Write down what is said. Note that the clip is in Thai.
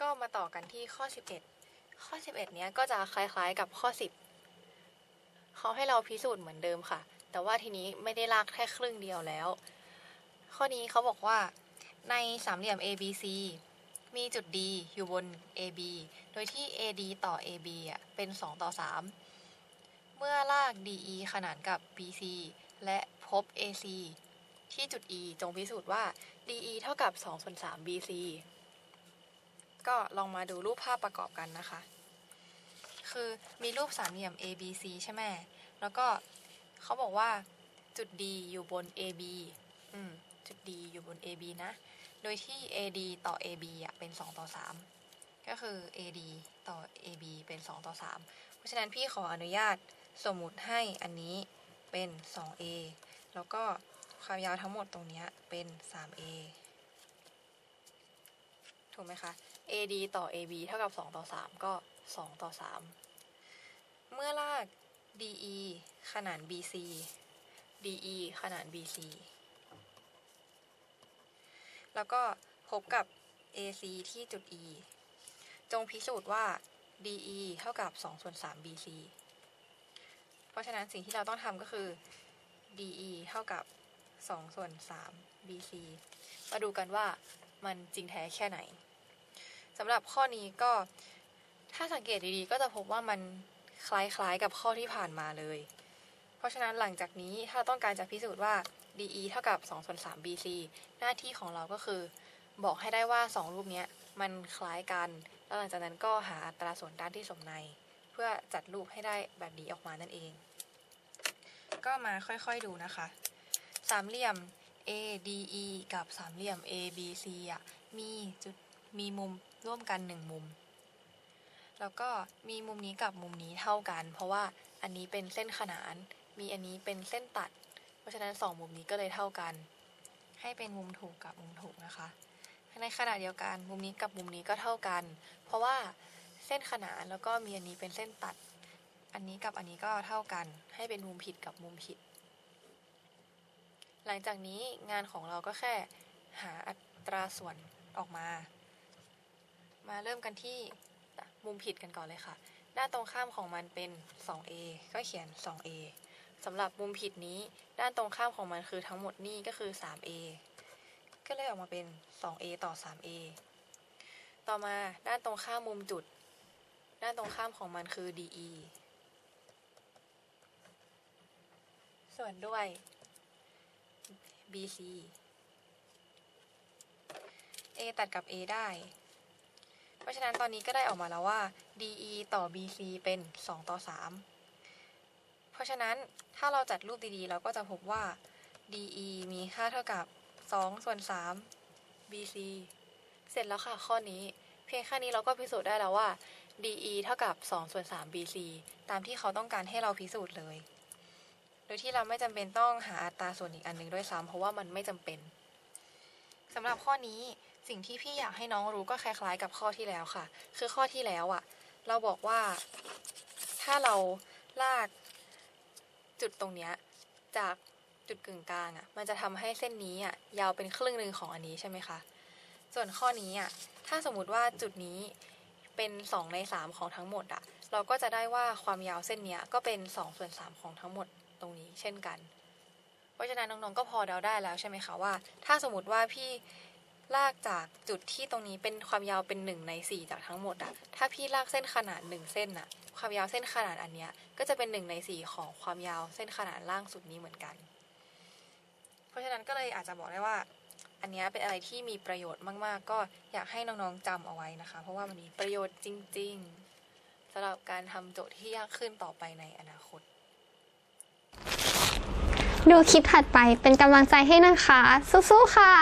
ก็มาต่อกันที่ข้อ 11 ข้อ 11 เนี้ยก็จะคล้ายๆกับข้อ 10 เขาให้เราพิสูจน์เหมือนเดิมค่ะ แต่ว่าทีนี้ไม่ได้ลากแค่ครึ่งเดียวแล้ว ข้อนี้เขาบอกว่าในสามเหลี่ยม ABC มีจุด D อยู่บน AB โดยที่ AD ต่อ AB อะเป็น 2 ต่อ 3 เมื่อลาก DE ขนานกับ BC และพบ AC ที่จุด E จงพิสูจน์ว่า DE เท่ากับ2ส่วน3 BC ก็ลองมาดูรูปภาพประกอบกันนะคะ คือมีรูปสามเหลี่ยม ABC ใช่ไหมแล้วก็เขาบอกว่าจุด D อยู่บน AB อืมจุด D อยู่บน AB นะ โดยที่ AD ต่อ AB อะเป็น 2 ต่อ 3 ก็คือ AD ต่อ AB เป็น 2 ต่อ 3 เพราะฉะนั้นพี่ขออนุญาตสมมุติให้อันนี้เป็น 2A แล้วก็ความยาวทั้งหมดตรงนี้เป็น 3A ถูกไหมคะ AD ต่อ AB เท่ากับ 2 ต่อ 3 ก็ 2 ต่อ 3 เมื่อลาก DE ขนาน BC DE ขนาน BC แล้วก็พบกับ AC ที่จุด E จงพิสูจน์ว่า DE เท่ากับ2ส่วน3 BC เพราะฉะนั้นสิ่งที่เราต้องทำก็คือ DE เท่ากับ2ส่วน3 BC มาดูกันว่ามันจริงแท้แค่ไหน สำหรับข้อนี้ก็ถ้าสังเกตดีๆ ก็จะพบว่ามันคล้ายๆกับข้อที่ผ่านมาเลย เพราะฉะนั้นหลังจากนี้ถ้าต้องการจะพิสูจน์ว่า DE เท่ากับ2ส่วน3 BC หน้าที่ของเราก็คือ บอกให้ได้ว่า 2 รูปนี้มันคล้ายกัน แล้วหลังจากนั้นก็หาอัตราส่วนด้านที่สมใน เพื่อจัดรูปให้ได้แบบนี้ออกมานั่นเอง ก็มาค่อยๆดูนะคะ สามเหลี่ยม ADE กับสามเหลี่ยม ABC อะมีจุด มีมุมร่วมกันหนึ่งมุม แล้วก็มีมุมนี้กับมุมนี้เท่ากัน เพราะว่าอันนี้เป็นเส้นขนาน มีอันนี้เป็นเส้นตัด เพราะฉะนั้นสองมุมนี้ก็เลยเท่ากัน ให้เป็นมุมถูกกับมุมถูกนะคะ ในขณะเดียวกันมุมนี้กับมุมนี้ก็เท่ากัน เพราะว่าเส้นขนานแล้วก็มีอันนี้เป็นเส้นตัด อันนี้กับอันนี้ก็เท่ากัน ให้เป็นมุมผิดกับมุมผิด หลังจากนี้งานของเราก็แค่หาอัตราส่วนออกมา มาเริ่มกันที่มุมผิดกันก่อนเลยค่ะ ด้านตรงข้ามของมันเป็น 2a ก็เขียน 2a สำหรับมุมผิดนี้ ด้านตรงข้ามของมันคือทั้งหมดนี่ก็คือ 3a ก็เลยออกมาเป็น 2a ต่อ 3a ต่อมาด้านตรงข้ามมุมจุด ด้านตรงข้ามของมันคือ de ส่วนด้วย BC A ตัดกับ A ได้ เพราะฉะนั้นตอนนี้ก็ได้ออกมาแล้วว่า DE ต่อ BC เป็น 2 ต่อ 3 เพราะฉะนั้นถ้าเราจัดรูปดีๆ เราก็จะพบว่า DE มีค่าเท่ากับ 2 ส่วน 3 BC เสร็จแล้วค่ะข้อนี้ เพียงแค่นี้เราก็พิสูจน์ได้แล้วว่า DE เท่ากับ 2 ส่วน 3 BC ตามที่เขาต้องการให้เราพิสูจน์เลย โดยที่เราไม่จำเป็นต้องหาอัตราส่วนอีกอันหนึ่งด้วยซ้ำเพราะว่ามันไม่จำเป็นสำหรับข้อนี้ สิ่งที่พี่อยากให้น้องรู้ก็คล้ายๆ กับข้อที่แล้วค่ะ คือข้อที่แล้วอะ่ะเราบอกว่า ถ้าเราลากจุดตรงเนี้ยจากจุดกึ่งกลางอะ่ะมันจะทำให้เส้นนี้อะ่ะยาวเป็นครึ่งหนึ่งของอันนี้ใช่ไหมคะ ส่วนข้อนี้อะถ้าสมมติว่าจุดนี้เป็น 2 ใน 3 ของทั้งหมดอะ่ะเราก็จะได้ว่าความยาวเส้นเนี้ยก็เป็น2ส่วน3ของทั้งหมดตรงนี้เช่นกัน เพราะฉะนั้นน้องๆก็พอเดาได้แล้วใช่ไหมคะว่า ถ้าสมมติว่าพี่ ลากจากจุดที่ตรงนี้เป็นความยาวเป็น1ใน 4 จากทั้งหมดอะถ้าพี่ลากเส้นขนาด 1 เส้นอะความยาวเส้นขนาดอันเนี้ยก็จะเป็น1ใน4 ของความยาวเส้นขนาดล่างสุดนี้เหมือนกัน เพราะฉะนั้นก็เลยอาจจะบอกได้ว่า อันเนี้ยเป็นอะไรที่มีประโยชน์มาก ๆ ก็อยากให้น้องๆจำเอาไว้นะคะ เพราะว่ามันมีประโยชน์จริง ๆสำหรับการทำโจทย์ที่ยากขึ้นต่อไปในอนาคตดูคลิปถัดไปเป็นกำลังใจให้นะคะ สู้ๆ ค่ะ